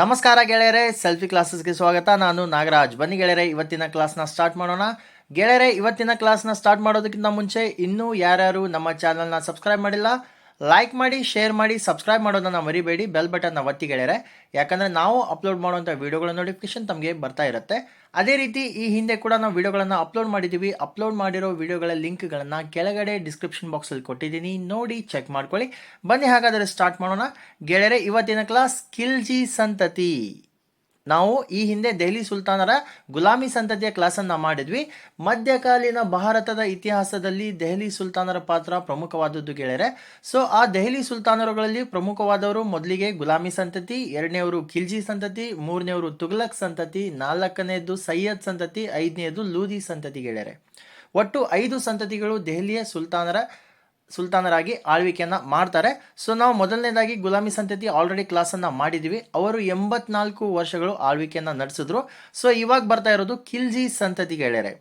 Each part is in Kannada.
ನಮಸ್ಕಾರ ಗೆಳೆಯರೆ, ಸೆಲ್ಫಿ ಕ್ಲಾಸಸ್ಗೆ ಸ್ವಾಗತ. ನಾನು ನಾಗರಾಜ್. ಬನ್ನಿ ಗೆಳೆಯರೆ, ಇವತ್ತಿನ ಕ್ಲಾಸ್ನ ಸ್ಟಾರ್ಟ್ ಮಾಡೋಣ. ಗೆಳೆಯರೆ, ಇವತ್ತಿನ ಕ್ಲಾಸ್ನ ಸ್ಟಾರ್ಟ್ ಮಾಡೋದಕ್ಕಿಂತ ಮುಂಚೆ ಇನ್ನೂ ಯಾರ್ಯಾರು ನಮ್ಮ ಚಾನಲ್ನ ಸಬ್ಸ್ಕ್ರೈಬ್ ಮಾಡಿಲ್ಲ ಲೈಕ್ ಮಾಡಿ ಶೇರ್ ಮಾಡಿ ಸಬ್ಸ್ಕ್ರೈಬ್ ಮಾಡೋದನ್ನು ಮರಿಬೇಡಿ ಬೆಲ್ ಬಟನ್ನ ಒತ್ತಿ ಗೆಳೆಯರೆ. ಯಾಕಂದರೆ ನಾವು ಅಪ್ಲೋಡ್ ಮಾಡುವಂಥ ವೀಡಿಯೋಗಳ ನೋಟಿಫಿಕೇಶನ್ ತಮಗೆ ಬರ್ತಾ ಇರುತ್ತೆ. ಅದೇ ರೀತಿ ಈ ಹಿಂದೆ ಕೂಡ ನಾವು ವಿಡಿಯೋಗಳನ್ನು ಅಪ್ಲೋಡ್ ಮಾಡಿದ್ದೀವಿ ಅಪ್ಲೋಡ್ ಮಾಡಿರೋ ವೀಡಿಯೋಗಳ ಲಿಂಕ್ಗಳನ್ನು ಕೆಳಗಡೆ ಡಿಸ್ಕ್ರಿಪ್ಷನ್ ಬಾಕ್ಸಲ್ಲಿ ಕೊಟ್ಟಿದ್ದೀನಿ. ನೋಡಿ ಚೆಕ್ ಮಾಡ್ಕೊಳ್ಳಿ. ಬನ್ನಿ ಹಾಗಾದರೆ ಸ್ಟಾರ್ಟ್ ಮಾಡೋಣ. ಗೆಳೆಯರೆ, ಇವತ್ತಿನ ಕ್ಲಾಸ್ ಕಿಲ್ಜಿ ಸಂತತಿ ನಾವು ಈ ಹಿಂದೆ ದೆಹಲಿ ಸುಲ್ತಾನರ ಗುಲಾಮಿ ಸಂತತಿಯ ಕ್ಲಾಸನ್ನು ಮಾಡಿದ್ವಿ. ಮಧ್ಯಕಾಲೀನ ಭಾರತದ ಇತಿಹಾಸದಲ್ಲಿ ದೆಹಲಿ ಸುಲ್ತಾನರ ಪಾತ್ರ ಪ್ರಮುಖವಾದದ್ದು ಗೆಳೆಯರೆ ಸೊ ಆ ದೆಹಲಿ ಸುಲ್ತಾನರುಗಳಲ್ಲಿ ಪ್ರಮುಖವಾದವರು ಮೊದಲಿಗೆ ಗುಲಾಮಿ ಸಂತತಿ, ಎರಡನೇವರು ಖಿಲ್ಜಿ ಸಂತತಿ, ಮೂರನೇವರು ತುಗ್ಲಕ್ ಸಂತತಿ ನಾಲ್ಕನೇದು ಸೈಯದ್ ಸಂತತಿ ಐದನೆಯದು ಲೂದಿ ಸಂತತಿ ಗೆಳೆಯರೆ ಒಟ್ಟು ಐದು ಸಂತತಿಗಳು ದೆಹಲಿಯ ಸುಲ್ತಾನರ ಸುಲ್ತಾನರಾಗಿ ಆಳ್ವಿಕೆಯನ್ನ ಮಾಡ್ತಾರೆ. ಸೊ ನಾವು ಮೊದಲನೇದಾಗಿ ಗುಲಾಮಿ ಸಂತತಿ ಆಲ್ರೆಡಿ ಕ್ಲಾಸನ್ನು ಮಾಡಿದ್ದೀವಿ ಅವರು ಎಂಬತ್ನಾಲ್ಕು ವರ್ಷಗಳು ಆಳ್ವಿಕೆಯನ್ನ ನಡೆಸಿದ್ರು. ಸೊ ಇವಾಗ ಬರ್ತಾ ಇರೋದು ಖಿಲ್ಜಿ ಸಂತತಿ ಗೆಳೆಯರೆ.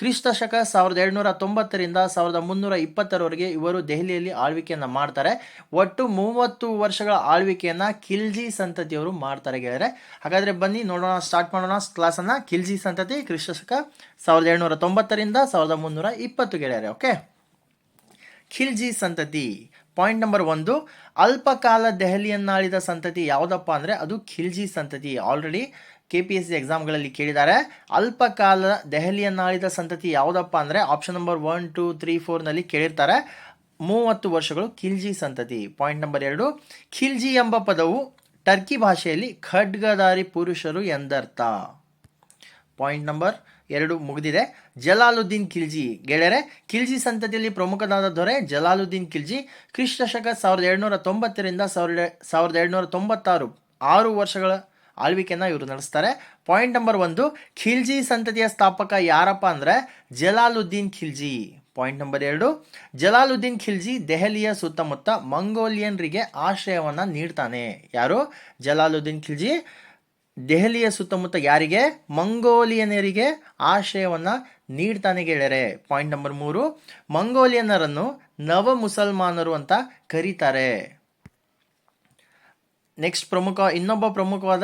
ಕ್ರಿಸ್ತ ಶಕ ಸಾವಿರದ ಏಳ್ನೂರ ತೊಂಬತ್ತರಿಂದ ಸಾವಿರದ ಮುನ್ನೂರ ಇಪ್ಪತ್ತರವರೆಗೆ ಇವರು ದೆಹಲಿಯಲ್ಲಿ ಆಳ್ವಿಕೆಯನ್ನ ಮಾಡ್ತಾರೆ. ಒಟ್ಟು ಮೂವತ್ತು ವರ್ಷಗಳ ಆಳ್ವಿಕೆಯನ್ನ ಖಿಲ್ಜಿ ಸಂತತಿಯವರು ಮಾಡ್ತಾರೆ ಗೆಳೆಯರೆ. ಹಾಗಾದ್ರೆ ಬನ್ನಿ ನೋಡೋಣ ಸ್ಟಾರ್ಟ್ ಮಾಡೋಣ ಕ್ಲಾಸನ್ನು ಖಿಲ್ಜಿ ಸಂತತಿ, ಕ್ರಿಸ್ತ ಶಕ ಸಾವಿರದ ಏಳ್ನೂರ ತೊಂಬತ್ತರಿಂದ ಸಾವಿರದ ಮುನ್ನೂರ ಇಪ್ಪತ್ತು ಗೆಳೆಯರೆ ಓಕೆ ಖಿಲ್ಜಿ ಸಂತತಿ. ಪಾಯಿಂಟ್ ನಂಬರ್ ಒಂದು, ಅಲ್ಪಕಾಲ ದೆಹಲಿಯನ್ನಾಳಿದ ಸಂತತಿ ಯಾವುದಪ್ಪ ಅಂದರೆ ಅದು ಖಿಲ್ಜಿ ಸಂತತಿ. Already K P S C ಎಕ್ಸಾಮ್ಗಳಲ್ಲಿ ಕೇಳಿದ್ದಾರೆ. ಅಲ್ಪಕಾಲ ದೆಹಲಿಯನ್ನಾಳಿದ ಸಂತತಿ ಯಾವುದಪ್ಪ ಅಂದರೆ option number one two three ಫೋರ್ನಲ್ಲಿ ಕೇಳಿರ್ತಾರೆ. ಮೂವತ್ತು ವರ್ಷಗಳು ಖಿಲ್ಜಿ ಸಂತತಿ. ಪಾಯಿಂಟ್ ನಂಬರ್ ಎರಡು, ಖಿಲ್ಜಿ ಎಂಬ ಪದವು ಟರ್ಕಿ ಭಾಷೆಯಲ್ಲಿ ಖಡ್ಗದಾರಿ ಪುರುಷರು ಎಂದರ್ಥ. ಪಾಯಿಂಟ್ ನಂಬರ್ ಎರಡು ಮುಗಿದಿದೆ. ಜಲಾಲುದ್ದೀನ್ ಖಿಲ್ಜಿ, ಗೆಳೆಯರೆ, ಖಿಲ್ಜಿ ಸಂತತಿಯಲ್ಲಿ ಪ್ರಮುಖನಾದ ದೊರೆ ಜಲಾಲುದ್ದೀನ್ ಖಿಲ್ಜಿ. ಕ್ರಿಸ್ತ ಶಕ ಸಾವಿರದ ಏಳ್ನೂರ ತೊಂಬತ್ತರಿಂದ ಸಾವಿರದ ಸಾವಿರದ ಏಳ್ನೂರ ತೊಂಬತ್ತಾರು, ಆರು ವರ್ಷಗಳ ಆಳ್ವಿಕೆಯನ್ನು ಇವರು ನಡೆಸ್ತಾರೆ. ಪಾಯಿಂಟ್ ನಂಬರ್ ಒಂದು, ಖಿಲ್ಜಿ ಸಂತತಿಯ ಸ್ಥಾಪಕ ಯಾರಪ್ಪ ಅಂದರೆ ಜಲಾಲುದ್ದೀನ್ ಖಿಲ್ಜಿ. ಪಾಯಿಂಟ್ ನಂಬರ್ ಎರಡು, ಜಲಾಲುದ್ದೀನ್ ಖಿಲ್ಜಿ ದೆಹಲಿಯ ಸುತ್ತಮುತ್ತ ಮಂಗೋಲಿಯನ್ರಿಗೆ ಆಶ್ರಯವನ್ನು ನೀಡ್ತಾನೆ. ಯಾರು? ಜಲಾಲುದ್ದೀನ್ ಖಿಲ್ಜಿ. ದೆಹಲಿಯ ಸುತ್ತಮುತ್ತ ಯಾರಿಗೆ? ಮಂಗೋಲಿಯನರಿಗೆ ಆಶ್ರಯವನ್ನು ನೀಡ್ತಾನೆ ಗೆಳೆಯರೆ. ಪಾಯಿಂಟ್ ನಂಬರ್ ಮೂರು. ಮಂಗೋಲಿಯನರನ್ನು ನವ ಮುಸಲ್ಮಾನರು ಅಂತ ಕರೀತಾರೆ. ನೆಕ್ಸ್ಟ್ ಪ್ರಮುಖ, ಇನ್ನೊಬ್ಬ ಪ್ರಮುಖವಾದ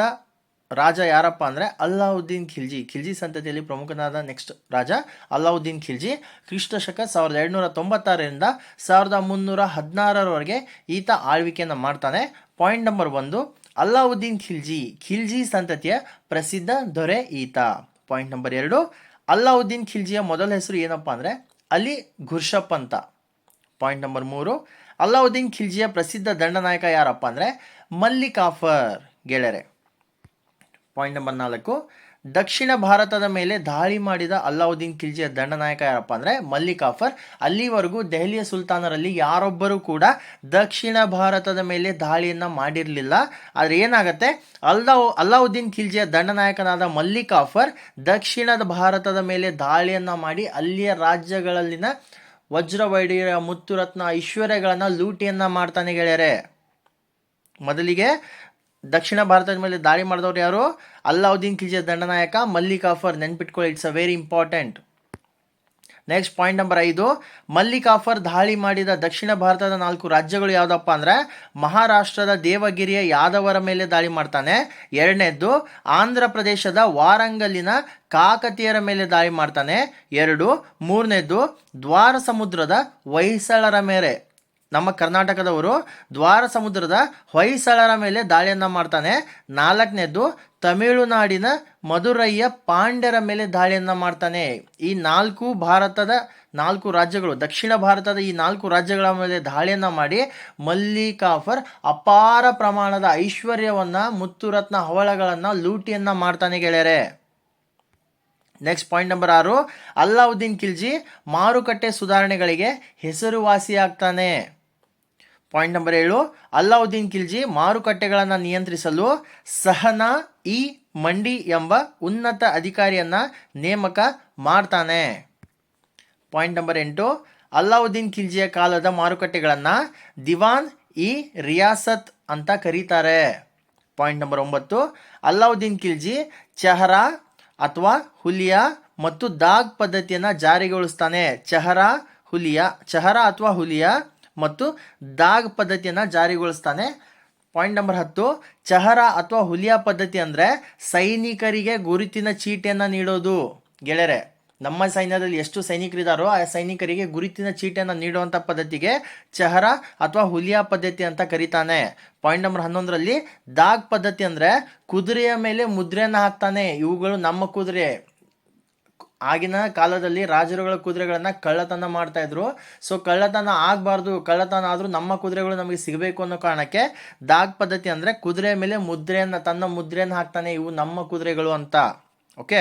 ರಾಜ ಯಾರಪ್ಪ ಅಂದರೆ ಅಲ್ಲಾವುದ್ದೀನ್ ಖಿಲ್ಜಿ. ಖಿಲ್ಜಿ ಸಂತತಿಯಲ್ಲಿ ಪ್ರಮುಖನಾದ ನೆಕ್ಸ್ಟ್ ರಾಜ ಅಲ್ಲಾವುದ್ದೀನ್ ಖಿಲ್ಜಿ. ಕ್ರಿಸ್ತ ಶಕ ಸಾವಿರದ ಏಳ್ನೂರ ತೊಂಬತ್ತಾರರಿಂದ ಸಾವಿರದ ಮುನ್ನೂರ ಹದಿನಾರರವರೆಗೆ ಈತ ಆಳ್ವಿಕೆಯನ್ನು ಮಾಡ್ತಾನೆ. ಪಾಯಿಂಟ್ ನಂಬರ್ ಒಂದು. ಅಲ್ಲಾವುದ್ದೀನ್ ಖಿಲ್ಜಿ ಖಿಲ್ಜಿ ಸಂತತಿಯ ಪ್ರಸಿದ್ಧ ದೊರೆ ಈತ. ಪಾಯಿಂಟ್ ನಂಬರ್ ಎರಡು, ಅಲ್ಲಾವುದ್ದೀನ್ ಖಿಲ್ಜಿಯ ಮೊದಲ ಹೆಸರು ಏನಪ್ಪ ಅಂದರೆ ಅಲಿ ಘುರ್ಷಪ್ ಅಂತ. ಪಾಯಿಂಟ್ ನಂಬರ್ ಮೂರು, ಅಲ್ಲಾವುದ್ದೀನ್ ಖಿಲ್ಜಿಯ ಪ್ರಸಿದ್ಧ ದಂಡನಾಯಕ ಯಾರಪ್ಪ ಅಂದರೆ ಮಲ್ಲಿಕಾಫರ್ ಗೆಳೆಯರೆ. ಪಾಯಿಂಟ್ ನಂಬರ್ ನಾಲ್ಕು. ದಕ್ಷಿಣ ಭಾರತದ ಮೇಲೆ ದಾಳಿ ಮಾಡಿದ ಅಲ್ಲಾವುದ್ದೀನ್ ಖಿಲ್ಜಿಯ ದಂಡನಾಯಕ ಯಾರಪ್ಪ ಅಂದರೆ ಮಲ್ಲಿಕಾಫರ್ ಅಲ್ಲಿವರೆಗೂ ದೆಹಲಿಯ ಸುಲ್ತಾನರಲ್ಲಿ ಯಾರೊಬ್ಬರೂ ಕೂಡ ದಕ್ಷಿಣ ಭಾರತದ ಮೇಲೆ ದಾಳಿಯನ್ನು ಮಾಡಿರಲಿಲ್ಲ. ಆದರೆ ಏನಾಗುತ್ತೆ? ಅಲ್ಲಾವು ಅಲ್ಲಾವುದ್ದೀನ್ ಖಿಲ್ಜಿಯ ದಂಡನಾಯಕನಾದ ಮಲ್ಲಿಕಾಫರ್ ದಕ್ಷಿಣದ ಭಾರತದ ಮೇಲೆ ದಾಳಿಯನ್ನು ಮಾಡಿ ಅಲ್ಲಿಯ ರಾಜ್ಯಗಳಲ್ಲಿನ ವಜ್ರವೈಢ್ಯ ಮುತ್ತುರತ್ನ ಐಶ್ವರ್ಯಗಳನ್ನು ಲೂಟಿಯನ್ನು ಮಾಡ್ತಾನೆ ಗೆಳೆಯರೆ. ಮೊದಲಿಗೆ ದಕ್ಷಿಣ ಭಾರತದ ಮೇಲೆ ದಾಳಿ ಮಾಡಿದವರು ಯಾರು? ಅಲ್ಲಾವುದ್ದೀನ್ ಖಿಲ್ಜಿಯ ದಂಡನಾಯಕ ಮಲ್ಲಿಕಾಫರ್ ನೆನ್ಪಿಟ್ಕೊಳ್ಳಿ, it's a very important. Next point number ಐದು ಮಲ್ಲಿಕಾಫರ್ ದಾಳಿ ಮಾಡಿದ ದಕ್ಷಿಣ ಭಾರತದ ನಾಲ್ಕು ರಾಜ್ಯಗಳು ಯಾವುದಪ್ಪ ಅಂದರೆ, ಮಹಾರಾಷ್ಟ್ರದ ದೇವಗಿರಿಯ ಯಾದವರ ಮೇಲೆ ದಾಳಿ ಮಾಡ್ತಾನೆ. ಎರಡನೇದ್ದು, ಆಂಧ್ರ ಪ್ರದೇಶದ ವಾರಂಗಲ್ಲಿನ ಕಾಕತಿಯರ ಮೇಲೆ ದಾಳಿ ಮಾಡ್ತಾನೆ. ಎರಡು, ಮೂರನೇದ್ದು ದ್ವಾರ ಸಮುದ್ರದ ಹೊಯ್ಸಳರ ಮೇಲೆ. ನಮ್ಮ ಕರ್ನಾಟಕದವರು ದ್ವಾರ ಸಮುದ್ರದ ಹೊಯ್ಸಳರ ಮೇಲೆ ದಾಳಿಯನ್ನು ಮಾಡ್ತಾನೆ. ನಾಲ್ಕನೇದು ತಮಿಳುನಾಡಿನ ಮಧುರಯ್ಯ ಪಾಂಡ್ಯರ ಮೇಲೆ ದಾಳಿಯನ್ನು ಮಾಡ್ತಾನೆ. ಈ ನಾಲ್ಕು ಭಾರತದ ನಾಲ್ಕು ರಾಜ್ಯಗಳು, ದಕ್ಷಿಣ ಭಾರತದ ಈ ನಾಲ್ಕು ರಾಜ್ಯಗಳ ಮೇಲೆ ದಾಳಿಯನ್ನು ಮಾಡಿ ಮಲ್ಲಿಕಾಫರ್ ಅಪಾರ ಪ್ರಮಾಣದ ಐಶ್ವರ್ಯವನ್ನು, ಮುತ್ತುರತ್ನ ಹವಳಗಳನ್ನು, ಲೂಟಿಯನ್ನು ಮಾಡ್ತಾನೆ ಗೆಳೆಯರೆ. ನೆಕ್ಸ್ಟ್ ಪಾಯಿಂಟ್ ನಂಬರ್ ಆರು, ಅಲ್ಲಾವುದ್ದೀನ್ ಖಿಲ್ಜಿ ಮಾರುಕಟ್ಟೆ ಸುಧಾರಣೆಗಳಿಗೆ ಹೆಸರುವಾಸಿಯಾಗ್ತಾನೆ. ಪಾಯಿಂಟ್ ನಂಬರ್ ಏಳು, ಅಲ್ಲಾವುದ್ದೀನ್ ಖಿಲ್ಜಿ ಮಾರುಕಟ್ಟೆಗಳನ್ನು ನಿಯಂತ್ರಿಸಲು ಸಹನಾ ಇ ಮಂಡಿ ಎಂಬ ಉನ್ನತ ಅಧಿಕಾರಿಯನ್ನ ನೇಮಕ ಮಾಡ್ತಾನೆ. ಪಾಯಿಂಟ್ ನಂಬರ್ ಎಂಟು, ಅಲ್ಲಾವುದ್ದೀನ್ ಖಿಲ್ಜಿಯ ಕಾಲದ ಮಾರುಕಟ್ಟೆಗಳನ್ನು ದಿವಾನ್ ಇ ರಿಯಾಸತ್ ಅಂತ ಕರೀತಾರೆ. ಪಾಯಿಂಟ್ ನಂಬರ್ ಒಂಬತ್ತು, ಅಲ್ಲಾವುದ್ದೀನ್ ಖಿಲ್ಜಿ ಚಹರಾ ಅಥವಾ ಹುಲಿಯಾ ಮತ್ತು ದಾಗ್ ಪದ್ಧತಿಯನ್ನು ಜಾರಿಗೊಳಿಸ್ತಾನೆ. ಚಹರಾ ಹುಲಿಯಾ, ಚಹರಾ ಅಥವಾ ಹುಲಿಯಾ ಮತ್ತು ದಾಗ್ ಪದ್ಧತಿಯನ್ನು ಜಾರಿಗೊಳಿಸ್ತಾನೆ. ಪಾಯಿಂಟ್ ನಂಬರ್ ಹತ್ತು, ಚಹರ ಅಥವಾ ಹುಲಿಯಾ ಪದ್ಧತಿ ಅಂದರೆ ಸೈನಿಕರಿಗೆ ಗುರುತಿನ ಚೀಟಿಯನ್ನು ನೀಡೋದು. ಗೆಳೆಯರೆ, ನಮ್ಮ ಸೈನ್ಯದಲ್ಲಿ ಎಷ್ಟು ಸೈನಿಕರಿದ್ದಾರೋ ಆ ಸೈನಿಕರಿಗೆ ಗುರುತಿನ ಚೀಟಿಯನ್ನು ನೀಡುವಂಥ ಪದ್ಧತಿಗೆ ಚಹರ ಅಥವಾ ಹುಲಿಯಾ ಪದ್ಧತಿ ಅಂತ ಕರೀತಾನೆ. ಪಾಯಿಂಟ್ ನಂಬರ್ ಹನ್ನೊಂದರಲ್ಲಿ, ದಾಗ್ ಪದ್ಧತಿ ಅಂದರೆ ಕುದುರೆಯ ಮೇಲೆ ಮುದ್ರೆಯನ್ನು ಹಾಕ್ತಾನೆ. ಇವುಗಳು ನಮ್ಮ ಕುದುರೆ. ಆಗಿನ ಕಾಲದಲ್ಲಿ ರಾಜರುಗಳ ಕುದುರೆಗಳನ್ನ ಕಳ್ಳತನ ಮಾಡ್ತಾ ಇದ್ರು. ಸೊ ಕಳ್ಳತನ ಆಗಬಾರ್ದು, ಕಳ್ಳತನ ಆದರೂ ನಮ್ಮ ಕುದುರೆಗಳು ನಮಗೆ ಸಿಗಬೇಕು ಅನ್ನೋ ಕಾರಣಕ್ಕೆ ದಾಗ್ ಪದ್ಧತಿ ಅಂದರೆ ಕುದುರೆ ಮೇಲೆ ಮುದ್ರೆಯನ್ನು, ತನ್ನ ಮುದ್ರೆಯನ್ನು ಹಾಕ್ತಾನೆ ಇವು ನಮ್ಮ ಕುದುರೆಗಳು ಅಂತ. ಓಕೆ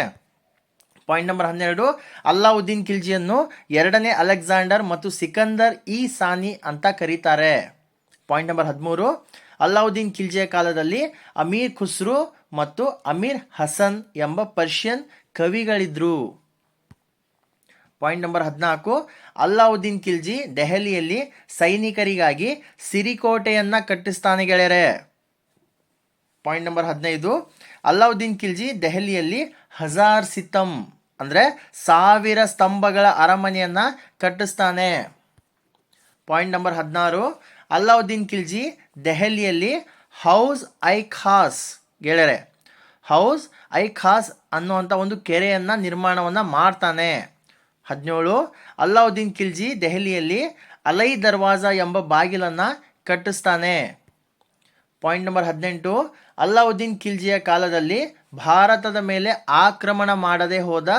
ಪಾಯಿಂಟ್ ನಂಬರ್ ಹನ್ನೆರಡು, ಅಲ್ಲಾವುದ್ದೀನ್ ಖಿಲ್ಜಿಯನ್ನು ಎರಡನೇ ಅಲೆಕ್ಸಾಂಡರ್ ಮತ್ತು ಸಿಕಂದರ್ ಇ ಸಾನಿ ಅಂತ ಕರೀತಾರೆ. ಪಾಯಿಂಟ್ ನಂಬರ್ ಹದಿಮೂರು, ಅಲ್ಲಾವುದ್ದೀನ್ ಖಿಲ್ಜಿಯ ಕಾಲದಲ್ಲಿ ಅಮೀರ್ ಖುಸ್ರು ಮತ್ತು ಅಮೀರ್ ಹಸನ್ ಎಂಬ ಪರ್ಷಿಯನ್ ಕವಿಗಳಿದ್ರು. ಪಾಯಿಂಟ್ ನಂಬರ್ ಹದಿನಾಲ್ಕು, ಅಲ್ಲಾವುದ್ದೀನ್ ಖಿಲ್ಜಿ ದೆಹಲಿಯಲ್ಲಿ ಸೈನಿಕರಿಗಾಗಿ ಸಿರಿಕೋಟೆಯನ್ನು ಕಟ್ಟಿಸ್ತಾನೆ ಗೆಳೆಯರೆ. ಪಾಯಿಂಟ್ ನಂಬರ್ ಹದಿನೈದು, ಅಲ್ಲಾವುದ್ದೀನ್ ಖಿಲ್ಜಿ ದೆಹಲಿಯಲ್ಲಿ ಹಜಾರ್ ಸಿತಮ್ ಅಂದರೆ ಸಾವಿರ ಸ್ತಂಭಗಳ ಅರಮನೆಯನ್ನು ಕಟ್ಟಿಸ್ತಾನೆ. ಪಾಯಿಂಟ್ ನಂಬರ್ ಹದಿನಾರು, ಅಲ್ಲಾವುದ್ದೀನ್ ಖಿಲ್ಜಿ ದೆಹಲಿಯಲ್ಲಿ ಹೌಸ್ ಐ ಖಾಸ್ ಗೆಳೆಯರೆ, ಹೌಸ್ ಐ ಖಾಸ್ ಅನ್ನುವಂಥ ಒಂದು ಕೆರೆಯನ್ನು ನಿರ್ಮಾಣವನ್ನು ಮಾಡ್ತಾನೆ. ಹದಿನೇಳು, ಅಲ್ಲಾವುದ್ದೀನ್ ಖಿಲ್ಜಿ ದೆಹಲಿಯಲ್ಲಿ ಅಲೈ ದರ್ವಾಜ ಎಂಬ ಬಾಗಿಲನ್ನು ಕಟ್ಟಿಸ್ತಾನೆ. ಪಾಯಿಂಟ್ ನಂಬರ್ ಹದಿನೆಂಟು, ಅಲ್ಲಾವುದ್ದೀನ್ ಖಿಲ್ಜಿಯ ಕಾಲದಲ್ಲಿ ಭಾರತದ ಮೇಲೆ ಆಕ್ರಮಣ ಮಾಡದೆ ಹೋದ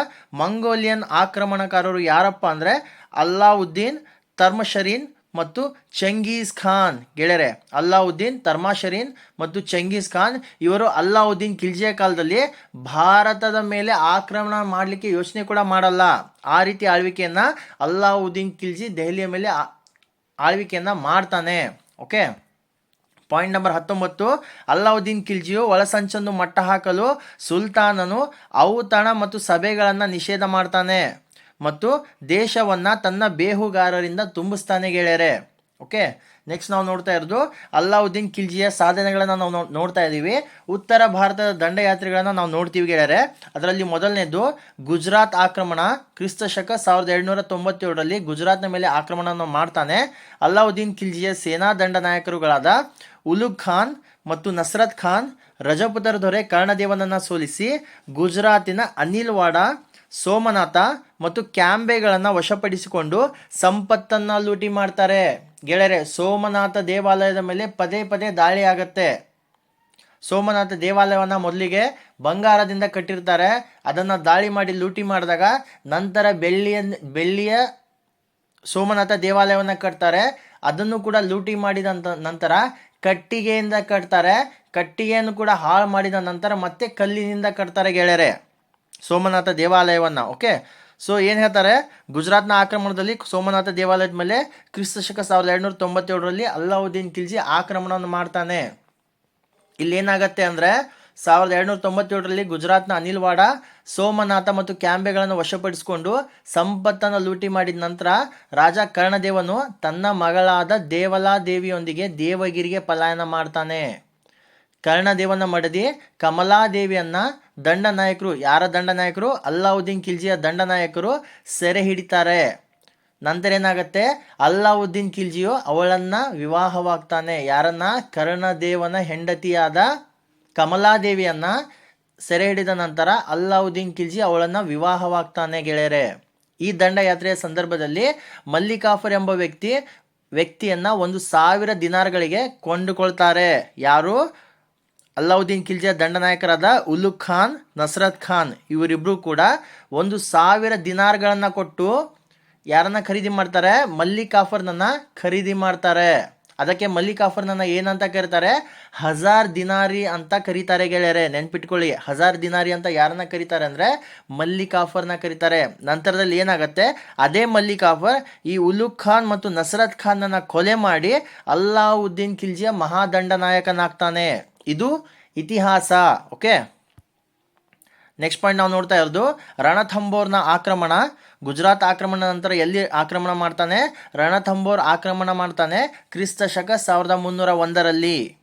ಮಂಗೋಲಿಯನ್ ಆಕ್ರಮಣಕಾರರು ಯಾರಪ್ಪ ಅಂದರೆ ಅಲ್ಲಾವುದ್ದೀನ್ ತರ್ಮಶರೀನ್ ಮತ್ತು ಚೆಂಗೀಸ್ ಖಾನ್ ಗೆಳೆಯರೆ, ಅಲ್ಲಾವುದ್ದೀನ್ ತರ್ಮಾಶರೀನ್ ಮತ್ತು ಚೆಂಗೀಸ್ ಖಾನ್, ಇವರು ಅಲ್ಲಾವುದ್ದೀನ್ ಖಿಲ್ಜಿಯ ಕಾಲದಲ್ಲಿ ಭಾರತದ ಮೇಲೆ ಆಕ್ರಮಣ ಮಾಡಲಿಕ್ಕೆ ಯೋಚನೆ ಕೂಡ ಮಾಡಲ್ಲ. ಆ ರೀತಿ ಆಳ್ವಿಕೆಯನ್ನು ಅಲ್ಲಾವುದ್ದೀನ್ ಖಿಲ್ಜಿ ದೆಹಲಿಯ ಮೇಲೆ ಆಳ್ವಿಕೆಯನ್ನು ಮಾಡ್ತಾನೆ. ಓಕೆ? ಪಾಯಿಂಟ್ ನಂಬರ್ ಹತ್ತೊಂಬತ್ತು, ಅಲ್ಲಾವುದ್ದೀನ್ ಖಿಲ್ಜಿಯು ಒಳಸಂಚನ್ನು ಮಟ್ಟ ಹಾಕಲು ಸುಲ್ತಾನನು ಔತಣ ಮತ್ತು ಸಭೆಗಳನ್ನು ನಿಷೇಧ ಮಾಡ್ತಾನೆ. ಮತ್ತು ದೇಶವನ್ನು ತನ್ನ ಬೇಹುಗಾರರಿಂದ ತುಂಬಿಸ್ತಾನೆ ಗೆಳೆಯರೆ. ಓಕೆ? ನೆಕ್ಸ್ಟ್ ನಾವು ನೋಡ್ತಾ ಇರೋದು ಅಲ್ಲಾವುದ್ದೀನ್ ಖಿಲ್ಜಿಯ ಸಾಧನೆಗಳನ್ನು ನಾವು ನೋಡ್ತಾ ಇದ್ದೀವಿ. ಉತ್ತರ ಭಾರತದ ದಂಡಯಾತ್ರೆಗಳನ್ನು ನಾವು ನೋಡ್ತೀವಿ ಗೆಳೆಯರೆ. ಅದರಲ್ಲಿ ಮೊದಲನೇದು ಗುಜರಾತ್ ಆಕ್ರಮಣ. ಕ್ರಿಸ್ತ ಶಕ ಸಾವಿರದ ಎರಡುನೂರ ತೊಂಬತ್ತೇಳರಲ್ಲಿ ಗುಜರಾತ್ನ ಮೇಲೆ ಆಕ್ರಮಣವನ್ನು ಮಾಡ್ತಾನೆ. ಅಲ್ಲಾವುದ್ದೀನ್ ಖಿಲ್ಜಿಯ ಸೇನಾ ದಂಡ ನಾಯಕರುಗಳಾದ ಉಲುಗ್ ಖಾನ್ ಮತ್ತು ನಸ್ರತ್ ಖಾನ್, ರಜಪುತರ ದೊರೆ ಕರ್ಣದೇವನನ್ನು ಸೋಲಿಸಿ ಗುಜರಾತಿನ ಅನಿಲ್ವಾಡ ಸೋಮನಾಥ ಮತ್ತು ಕ್ಯಾಂಬೆಗಳನ್ನು ವಶಪಡಿಸಿಕೊಂಡು ಸಂಪತ್ತನ್ನು ಲೂಟಿ ಮಾಡ್ತಾರೆ. ಗೆಳೆಯರೆ, ಸೋಮನಾಥ ದೇವಾಲಯದ ಮೇಲೆ ಪದೇ ಪದೇ ದಾಳಿ ಆಗತ್ತೆ. ಸೋಮನಾಥ ದೇವಾಲಯವನ್ನು ಮೊದಲಿಗೆ ಬಂಗಾರದಿಂದ ಕಟ್ಟಿರ್ತಾರೆ. ಅದನ್ನು ದಾಳಿ ಮಾಡಿ ಲೂಟಿ ಮಾಡಿದಾಗ ನಂತರ ಬೆಳ್ಳಿಯ ಬೆಳ್ಳಿಯ ಸೋಮನಾಥ ದೇವಾಲಯವನ್ನು ಕಟ್ತಾರೆ. ಅದನ್ನು ಕೂಡ ಲೂಟಿ ಮಾಡಿದ ನಂತರ ಕಟ್ಟಿಗೆಯಿಂದ ಕಟ್ತಾರೆ. ಕಟ್ಟಿಗೆಯನ್ನು ಕೂಡ ಹಾಳು ಮಾಡಿದ ನಂತರ ಮತ್ತೆ ಕಲ್ಲಿನಿಂದ ಕಟ್ತಾರೆ ಗೆಳೆಯರೆ. ಸೋಮನಾಥ ದೇವಾಲಯವನ್ನು ಓಕೆ ಸೊ ಏನು ಹೇಳ್ತಾರೆ? ಗುಜರಾತ್ನ ಆಕ್ರಮಣದಲ್ಲಿ ಸೋಮನಾಥ ದೇವಾಲಯದ ಮೇಲೆ ಕ್ರಿಸ್ತ ಶಕ ಸಾವಿರದ ಎರಡ್ನೂರ ತೊಂಬತ್ತೇಳರಲ್ಲಿ ಅಲ್ಲಾವುದ್ದೀನ್ ಖಿಲ್ಜಿ ಆಕ್ರಮಣವನ್ನು ಮಾಡ್ತಾನೆ. ಇಲ್ಲಿ ಏನಾಗತ್ತೆ ಅಂದರೆ, ಸಾವಿರದ ಎರಡ್ನೂರ ತೊಂಬತ್ತೇಳರಲ್ಲಿ ಗುಜರಾತ್ನ ಅನಿಲ್ವಾಡ ಸೋಮನಾಥ ಮತ್ತು ಕ್ಯಾಂಬೆಗಳನ್ನು ವಶಪಡಿಸಿಕೊಂಡು ಸಂಪತ್ತನ್ನು ಲೂಟಿ ಮಾಡಿದ ನಂತರ ರಾಜ ಕರ್ಣದೇವನು ತನ್ನ ಮಗಳಾದ ದೇವಲಾದೇವಿಯೊಂದಿಗೆ ದೇವಗಿರಿಗೆ ಪಲಾಯನ ಮಾಡ್ತಾನೆ. ಕರ್ಣದೇವನ ಮಡದಿ ಕಮಲಾದೇವಿಯನ್ನ ದಂಡ ನಾಯಕರು, ಯಾರ ದಂಡ ನಾಯಕರು? ಅಲ್ಲಾವುದ್ದೀನ್ ಖಿಲ್ಜಿಯ ದಂಡ ನಾಯಕರು ಸೆರೆ ಹಿಡಿತಾರೆ. ನಂತರ ಏನಾಗುತ್ತೆ? ಅಲ್ಲಾವುದ್ದೀನ್ ಖಿಲ್ಜಿಯು ಅವಳನ್ನ ವಿವಾಹವಾಗ್ತಾನೆ. ಯಾರನ್ನ? ಕರ್ಣದೇವನ ಹೆಂಡತಿಯಾದ ಕಮಲಾದೇವಿಯನ್ನ ಸೆರೆ ಹಿಡಿದ ನಂತರ ಅಲ್ಲಾವುದ್ದೀನ್ ಖಿಲ್ಜಿ ಅವಳನ್ನ ವಿವಾಹವಾಗ್ತಾನೆ ಗೆಳೆಯರೆ. ಈ ದಂಡಯಾತ್ರೆಯ ಸಂದರ್ಭದಲ್ಲಿ ಮಲ್ಲಿಕಾಫರ್ ಎಂಬ ವ್ಯಕ್ತಿ ವ್ಯಕ್ತಿಯನ್ನ ಒಂದು ಸಾವಿರ ದಿನಾರ್ಗಳಿಗೆ ಕೊಂಡುಕೊಳ್ತಾರೆ. ಯಾರು? ಅಲ್ಲಾವುದ್ದೀನ್ ಖಿಲ್ಜಿಯ ದಂಡನಾಯಕರಾದ ಉಲುಕ್ ಖಾನ್, ನಸ್ರತ್ ಖಾನ್ ಇವರಿಬ್ಬರು ಕೂಡ ಒಂದು ಸಾವಿರ ದಿನಾರ್ಗಳನ್ನು ಕೊಟ್ಟು ಯಾರನ್ನ ಖರೀದಿ ಮಾಡ್ತಾರೆ? ಮಲ್ಲಿಕಾಫರ್ನನ್ನ ಖರೀದಿ ಮಾಡ್ತಾರೆ. ಅದಕ್ಕೆ ಮಲ್ಲಿಕಾಫರ್ನನ್ನ ಏನಂತ ಕರೀತಾರೆ? ಹಜಾರ್ ದಿನಾರಿ ಅಂತ ಕರೀತಾರೆ ಗೆಳೆಯರೆ, ನೆನ್ಪಿಟ್ಕೊಳ್ಳಿ. ಹಜಾರ್ ದಿನಾರಿ ಅಂತ ಯಾರನ್ನ ಕರೀತಾರೆ ಅಂದರೆ ಮಲ್ಲಿಕಾಫರ್ನ ಕರೀತಾರೆ. ನಂತರದಲ್ಲಿ ಏನಾಗುತ್ತೆ? ಅದೇ ಮಲ್ಲಿಕಾಫರ್ ಈ ಉಲುಕ್ ಖಾನ್ ಮತ್ತು ನಸರತ್ ಖಾನ್ನನ್ನು ಕೊಲೆ ಮಾಡಿ ಅಲ್ಲಾವುದ್ದೀನ್ ಖಿಲ್ಜಿಯ ಮಹಾದಂಡನಾಯಕನಾಗ್ತಾನೆ. ಇದು ಇತಿಹಾಸ ಓಕೆ ನೆಕ್ಸ್ಟ್ ಪಾಯಿಂಟ್ ನಾವು ನೋಡ್ತಾ ಇರೋದು, ರಣಥಂಬೋರ್ನ ಆಕ್ರಮಣ. ಗುಜರಾತ್ ಆಕ್ರಮಣ ನಂತರ ಎಲ್ಲಿ ಆಕ್ರಮಣ ಮಾಡ್ತಾನೆ? ರಣಥಂಬೋರ್ ಆಕ್ರಮಣ ಮಾಡ್ತಾನೆ ಕ್ರಿಸ್ತ ಶಕ ಸಾವಿರದ ಮುನ್ನೂರ ಒಂದರಲ್ಲಿ.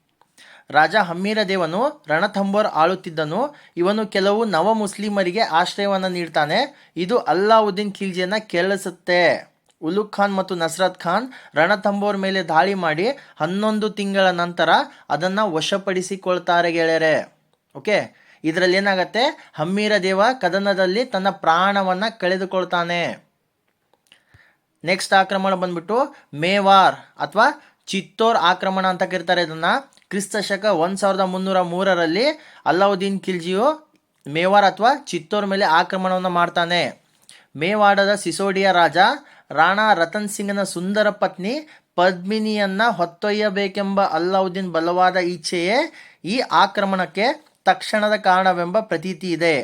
ರಾಜ ಹಮ್ಮೀರ ದೇವನು ರಣಥಂಬೋರ್ ಆಳುತ್ತಿದ್ದನು. ಇವನು ಕೆಲವು ನವ ಮುಸ್ಲಿಮರಿಗೆ ಆಶ್ರಯವನ್ನು ನೀಡ್ತಾನೆ. ಇದು ಅಲ್ಲಾವುದ್ದೀನ್ ಖಿಲ್ಜಿಯನ್ನು ಕೆರಳಿಸುತ್ತೆ. ಉಲುಗ್ ಖಾನ್ ಮತ್ತು ನಸ್ರತ್ ಖಾನ್ ರಣತಂಬೋರ್ ಮೇಲೆ ದಾಳಿ ಮಾಡಿ ಹನ್ನೊಂದು ತಿಂಗಳ ನಂತರ ಅದನ್ನು ವಶಪಡಿಸಿಕೊಳ್ತಾರೆ ಗೆಳೆಯರೆ. ಓಕೆ? ಇದರಲ್ಲಿ ಏನಾಗತ್ತೆ? ಹಮ್ಮೀರ ದೇವ ಕದನದಲ್ಲಿ ತನ್ನ ಪ್ರಾಣವನ್ನು ಕಳೆದುಕೊಳ್ತಾನೆ. ನೆಕ್ಸ್ಟ್ ಆಕ್ರಮಣ ಬಂದ್ಬಿಟ್ಟು ಮೇವಾರ್ ಅಥವಾ ಚಿತ್ತೋರ್ ಆಕ್ರಮಣ ಅಂತ ಕರೀತಾರೆ ಇದನ್ನ. ಕ್ರಿಸ್ತ ಶಕ ಒಂದು ಸಾವಿರದ ಮುನ್ನೂರ ಮೂರರಲ್ಲಿ ಅಲ್ಲಾವುದ್ದೀನ್ ಖಿಲ್ಜಿಯು ಮೇವಾರ್ ಅಥವಾ ಚಿತ್ತೋರ್ ಮೇಲೆ ಆಕ್ರಮಣವನ್ನು ಮಾಡ್ತಾನೆ. ಮೇವಾಡದ ಸಿಸೋಡಿಯ ರಾಜ ರಾಣಾ ರತನ್ ಸಿಂಗ್ನ ಸುಂದರ ಪತ್ನಿ ಪದ್ಮಿನಿಯನ್ನ ಹೊತ್ತೊಯ್ಯಬೇಕೆಂಬ ಅಲ್ಲಾವುದ್ದೀನ್ ಬಲವಾದ ಇಚ್ಛೆಯೇ ಈ ಆಕ್ರಮಣಕ್ಕೆ ತಕ್ಷಣದ ಕಾರಣವೆಂಬ ಪ್ರತೀತಿ ಇದೆ.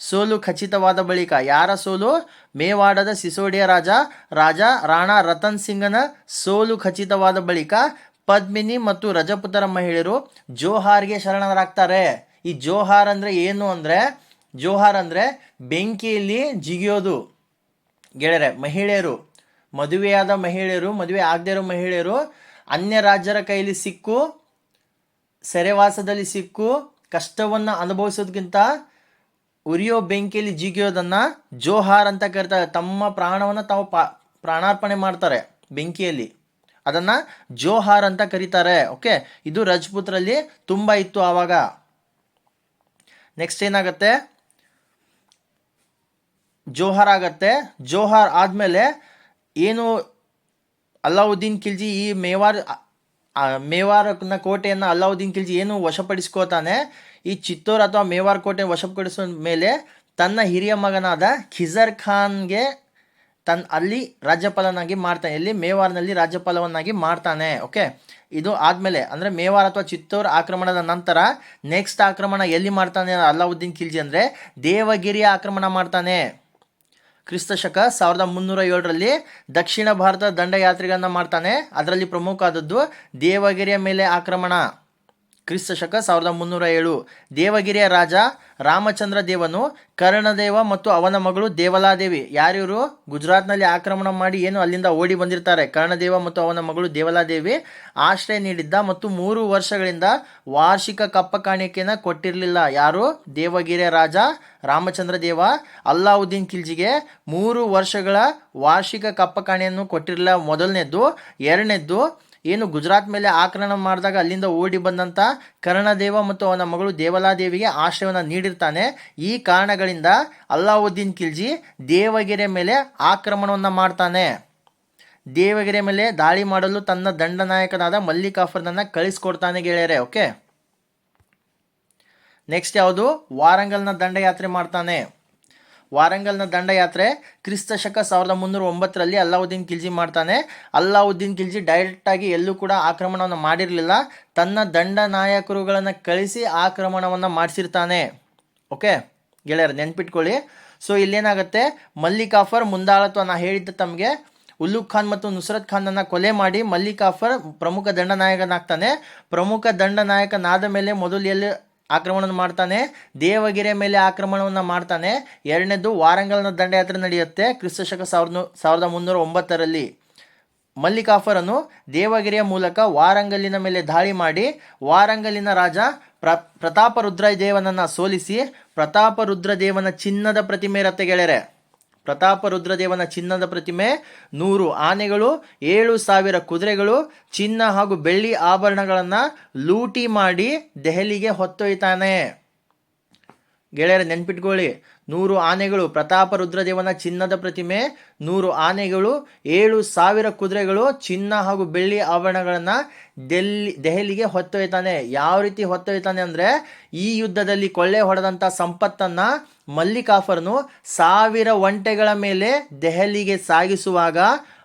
ಸೋಲು ಖಚಿತವಾದ ಬಳಿಕ ಯಾರ ಸೋಲು? ಮೇವಾಡದ ಸಿಸೋಡಿಯ ರಾಜ ರಾಜ ರಾಣಾ ರತನ್ ಸಿಂಗನ ಸೋಲು ಖಚಿತವಾದ ಬಳಿಕ ಪದ್ಮಿನಿ ಮತ್ತು ರಜಪುತರ ಮಹಿಳೆಯರು ಜೋಹಾರ್ಗೆ ಶರಣರಾಗ್ತಾರೆ. ಈ ಜೋಹಾರ್ ಅಂದರೆ ಏನು ಅಂದರೆ? ಜೋಹಾರ್ ಅಂದರೆ ಬೆಂಕಿಯಲ್ಲಿ ಜಿಗಿಯೋದು. ಗೆಳೆಯರೆ, ಮಹಿಳೆಯರು, ಮದುವೆಯಾದ ಮಹಿಳೆಯರು, ಮದುವೆ ಆಗದೇ ಮಹಿಳೆಯರು, ಅನ್ಯ ರಾಜ್ಯರ ಕೈಲಿ ಸಿಕ್ಕು, ಸೆರೆವಾಸದಲ್ಲಿ ಸಿಕ್ಕು, ಕಷ್ಟವನ್ನು ಅನುಭವಿಸೋದಕ್ಕಿಂತ ಉರಿಯೋ ಬೆಂಕಿಯಲ್ಲಿ ಜಿಗಿಯೋದನ್ನು ಜೋಹಾರ್ ಅಂತ ಕರಿತಾರೆ. ತಮ್ಮ ಪ್ರಾಣವನ್ನು ತಾವು ಪಾ, ಪ್ರಾಣಾರ್ಪಣೆ ಮಾಡ್ತಾರೆ ಬೆಂಕಿಯಲ್ಲಿ. ಅದನ್ನು ಜೋಹಾರ್ ಅಂತ ಕರೀತಾರೆ. ಓಕೆ? ಇದು ರಜಪುತ್ರಲ್ಲಿ ತುಂಬ ಇತ್ತು ಆವಾಗ. ನೆಕ್ಸ್ಟ್ ಏನಾಗುತ್ತೆ? ಜೋಹಾರ್ ಆಗತ್ತೆ. ಜೋಹಾರ್ ಆದಮೇಲೆ ಏನು ಅಲ್ಲಾವುದ್ದೀನ್ ಖಿಲ್ಜಿ ಈ ಮೇವಾರ್ ಮೇವಾರನ ಕೋಟೆಯನ್ನು ಅಲ್ಲಾವುದ್ದೀನ್ ಖಿಲ್ಜಿ ಏನು ವಶಪಡಿಸ್ಕೋತಾನೆ, ಈ ಚಿತ್ತೂರ್ ಅಥವಾ ಮೇವಾರ್ ಕೋಟೆ ವಶಪಡಿಸೋ ಮೇಲೆ ತನ್ನ ಹಿರಿಯ ಮಗನಾದ ಖಿಜರ್ ಖಾನ್ಗೆ ತನ್ನ ಅಲ್ಲಿ ರಾಜ್ಯಪಾಲನಾಗಿ ಮಾಡ್ತಾನೆ. ಇಲ್ಲಿ ಮೇವಾರ್ನಲ್ಲಿ ರಾಜ್ಯಪಾಲವನ್ನಾಗಿ ಮಾಡ್ತಾನೆ. ಓಕೆ? ಇದು ಆದಮೇಲೆ, ಅಂದರೆ ಮೇವಾರ್ ಅಥವಾ ಚಿತ್ತೂರ್ ಆಕ್ರಮಣದ ನಂತರ ನೆಕ್ಸ್ಟ್ ಆಕ್ರಮಣ ಎಲ್ಲಿ ಮಾಡ್ತಾನೆ ಅಲ್ಲಾವುದ್ದೀನ್ ಖಿಲ್ಜಿ ಅಂದರೆ ದೇವಗಿರಿಯ ಆಕ್ರಮಣ ಮಾಡ್ತಾನೆ. ಕ್ರಿಸ್ತ ಶಕ ಸಾವಿರದ ಮುನ್ನೂರ ಏಳರಲ್ಲಿ ದಕ್ಷಿಣ ಭಾರತ ದಂಡಯಾತ್ರೆಗಳನ್ನು ಮಾಡ್ತಾನೆ. ಅದರಲ್ಲಿ ಪ್ರಮುಖ ಆದದ್ದು ದೇವಗಿರಿಯ ಮೇಲೆ ಆಕ್ರಮಣ. ಕ್ರಿಸ್ತ ಶಕ ಸಾವಿರದ ಮುನ್ನೂರ ಏಳು. ದೇವಗಿರಿಯ ರಾಜ ರಾಮಚಂದ್ರ ದೇವನು ಕರ್ಣದೇವ ಮತ್ತು ಅವನ ಮಗಳು ದೇವಲಾದೇವಿ. ಯಾರಿವರು ಗುಜರಾತ್ನಲ್ಲಿ ಆಕ್ರಮಣ ಮಾಡಿ ಏನು ಅಲ್ಲಿಂದ ಓಡಿ ಬಂದಿರ್ತಾರೆ? ಕರ್ಣದೇವ ಮತ್ತು ಅವನ ಮಗಳು ದೇವಲಾದೇವಿ ಆಶ್ರಯ ನೀಡಿದ್ದ ಮತ್ತು ಮೂರು ವರ್ಷಗಳಿಂದ ವಾರ್ಷಿಕ ಕಪ್ಪ ಕಾಣಿಕೆಯನ್ನು ಕೊಟ್ಟಿರಲಿಲ್ಲ. ಯಾರು? ದೇವಗಿರಿಯ ರಾಜ ರಾಮಚಂದ್ರ ದೇವ. ಅಲ್ಲಾವುದ್ದೀನ್ ಖಿಲ್ಜಿಗೆ ಮೂರು ವರ್ಷಗಳ ವಾರ್ಷಿಕ ಕಪ್ಪ ಕಾಣಿಯನ್ನು ಕೊಟ್ಟಿರಲಿಲ್ಲ. ಮೊದಲನೇದ್ದು, ಎರಡನೇದ್ದು ಏನು ಗುಜರಾತ್ ಮೇಲೆ ಆಕ್ರಮಣ ಮಾಡಿದಾಗ ಅಲ್ಲಿಂದ ಓಡಿ ಬಂದಂಥ ಕರ್ಣದೇವ ಮತ್ತು ಅವನ ಮಗಳು ದೇವಲಾದೇವಿಗೆ ಆಶ್ರಯವನ್ನು ನೀಡಿರ್ತಾನೆ. ಈ ಕಾರಣಗಳಿಂದ ಅಲ್ಲಾವುದ್ದೀನ್ ಖಿಲ್ಜಿ ದೇವಗಿರಿ ಮೇಲೆ ಆಕ್ರಮಣವನ್ನು ಮಾಡ್ತಾನೆ. ದೇವಗಿರಿ ಮೇಲೆ ದಾಳಿ ಮಾಡಲು ತನ್ನ ದಂಡನಾಯಕನಾದ ಮಲ್ಲಿಕಾಫರ್ನನ್ನು ಕಳಿಸ್ಕೊಡ್ತಾನೆ ಗೆಳೆಯರೆ, ಓಕೆ? ನೆಕ್ಸ್ಟ್ ಯಾವುದು? ವಾರಂಗಲ್ನ ದಂಡಯಾತ್ರೆ ಮಾಡ್ತಾನೆ. ವಾರಂಗಲ್ನ ದಂಡಯಾತ್ರೆ ಕ್ರಿಸ್ತ ಶಕ ಸಾವಿರದ ಮುನ್ನೂರ ಒಂಬತ್ತರಲ್ಲಿ ಅಲ್ಲಾವುದ್ದೀನ್ ಖಿಲ್ಜಿ ಮಾಡ್ತಾನೆ. ಅಲ್ಲಾವುದ್ದೀನ್ ಖಿಲ್ಜಿ ಡೈರೆಕ್ಟಾಗಿ ಎಲ್ಲೂ ಕೂಡ ಆಕ್ರಮಣವನ್ನು ಮಾಡಿರಲಿಲ್ಲ. ತನ್ನ ದಂಡ ನಾಯಕರುಗಳನ್ನು ಕಳಿಸಿ ಆಕ್ರಮಣವನ್ನು ಮಾಡಿಸಿರ್ತಾನೆ. ಓಕೆ? ಗೆಳೆಯರು, ನೆನ್ಪಿಟ್ಕೊಳ್ಳಿ. ಸೊ, ಇಲ್ಲೇನಾಗುತ್ತೆ? ಮಲ್ಲಿಕಾಫರ್ ಮುಂದಾಳತ್ವ, ನಾ ಹೇಳಿದ್ದೆ ತಮಗೆ. ಉಲ್ಲುಖ್ ಖಾನ್ ಮತ್ತು ನುಸರತ್ ಖಾನನ್ನು ಕೊಲೆ ಮಾಡಿ ಮಲ್ಲಿಕಾಫರ್ ಪ್ರಮುಖ ದಂಡನಾಯಕನಾಗ್ತಾನೆ. ಪ್ರಮುಖ ದಂಡನಾಯಕನಾದ ಮೇಲೆ ಮೊದಲು ಎಲ್ಲಿ ಆಕ್ರಮಣ ಮಾಡ್ತಾನೆ, ದೇವಗಿರಿಯ ಮೇಲೆ ಆಕ್ರಮಣವನ್ನು ಮಾಡ್ತಾನೆ. ಎರಡನೇದು ವಾರಂಗಲ್ನ ದಂಡಯಾತ್ರೆ ನಡೆಯುತ್ತೆ ಕ್ರಿಸ್ತ ಶಕ ಸಾವಿರದ ಸಾವಿರದ ಮುನ್ನೂರ ಒಂಬತ್ತರಲ್ಲಿ. ಮಲ್ಲಿಕಾಫರನು ದೇವಗಿರಿಯ ಮೂಲಕ ವಾರಂಗಲ್ಲಿನ ಮೇಲೆ ದಾಳಿ ಮಾಡಿ, ವಾರಂಗಲ್ಲಿನ ರಾಜ ಪ್ರ ಪ್ರತಾಪ ರುದ್ರದೇವನನ್ನು ಸೋಲಿಸಿ ಪ್ರತಾಪ ರುದ್ರದೇವನ ಚಿನ್ನದ ಪ್ರತಿಮೆ ಇರತ್ತೆ ಗೆಳೆಯರೆ ಪ್ರತಾಪ ರುದ್ರದೇವನ ಚಿನ್ನದ ಪ್ರತಿಮೆ, ನೂರು ಆನೆಗಳು, ಏಳು ಸಾವಿರ ಕುದುರೆಗಳು, ಚಿನ್ನ ಹಾಗೂ ಬೆಳ್ಳಿ ಆಭರಣಗಳನ್ನು ಲೂಟಿ ಮಾಡಿ ದೆಹಲಿಗೆ ಹೊತ್ತೊಯ್ತಾನೆ. ಗೆಳೆಯರ ನೆನ್ಪಿಟ್ಕೊಳ್ಳಿ, ನೂರು ಆನೆಗಳು ಪ್ರತಾಪ ರುದ್ರದೇವನ ಚಿನ್ನದ ಪ್ರತಿಮೆ, ನೂರು ಆನೆಗಳು, ಏಳು ಸಾವಿರ ಕುದುರೆಗಳು, ಚಿನ್ನ ಹಾಗೂ ಬೆಳ್ಳಿ ಆಭರಣಗಳನ್ನು ದೆಲ್ಲಿ, ದೆಹಲಿಗೆ ಹೊತ್ತೊಯ್ತಾನೆ. ಯಾವ ರೀತಿ ಹೊತ್ತೊಯ್ತಾನೆ ಅಂದರೆ, ಈ ಯುದ್ಧದಲ್ಲಿ ಕೊಳ್ಳೆ ಹೊಡೆದಂಥ ಸಂಪತ್ತನ್ನು ಮಲ್ಲಿಕಾಫರ್ನು ಸಾವಿರ ಒಂಟೆಗಳ ಮೇಲೆ ದೆಹಲಿಗೆ ಸಾಗಿಸುವಾಗ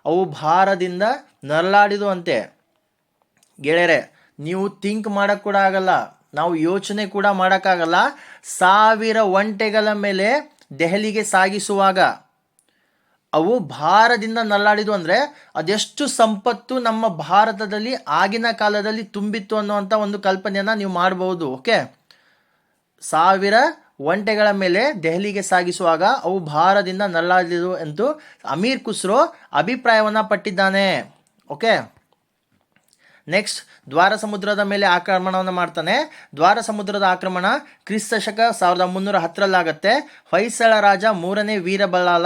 ಅವು ಭಾರದಿಂದ ನರಳಾಡಿದು ಅಂತೆ ಗೆಳೆಯರೆ, ನೀವು ಥಿಂಕ್ ಮಾಡೋಕ್ಕೆ ಕೂಡ ಆಗಲ್ಲ, ನಾವು ಯೋಚನೆ ಕೂಡ ಮಾಡೋಕ್ಕಾಗಲ್ಲ ಸಾವಿರ ಒಂಟೆಗಳ ಮೇಲೆ ದೆಹಲಿಗೆ ಸಾಗಿಸುವಾಗ ಅವು ಭಾರದಿಂದ ನಲ್ಲಾಡಿದು ಅಂದರೆ ಅದೆಷ್ಟು ಸಂಪತ್ತು ನಮ್ಮ ಭಾರತದಲ್ಲಿ ಆಗಿನ ಕಾಲದಲ್ಲಿ ತುಂಬಿತ್ತು ಅನ್ನುವಂಥ ಒಂದು ಕಲ್ಪನೆಯನ್ನು ನೀವು ಮಾಡಬಹುದು ಓಕೆ? ಸಾವಿರ ಒಂಟೆಗಳ ಮೇಲೆ ದೆಹಲಿಗೆ ಸಾಗಿಸುವಾಗ ಅವು ಭಾರದಿಂದ ನಲ್ಲಾಡಿದು ಎಂದು ಅಮೀರ್ ಖುಸ್ರೋ ಅಭಿಪ್ರಾಯವನ್ನು ಪಟ್ಟಿದ್ದಾನೆ. ಓಕೆ? ನೆಕ್ಸ್ಟ್ ದ್ವಾರ ಸಮುದ್ರದ ಮೇಲೆ ಆಕ್ರಮಣವನ್ನು ಮಾಡ್ತಾನೆ. ದ್ವಾರ ಸಮುದ್ರದ ಆಕ್ರಮಣ ಕ್ರಿಸ್ತ ಶಕ ಸಾವಿರದ ಮುನ್ನೂರ ಹತ್ತರಲ್ಲಾಗತ್ತೆ. ಹೊಯ್ಸಳ ರಾಜ ಮೂರನೇ ವೀರಬಲ್ಲಾಲ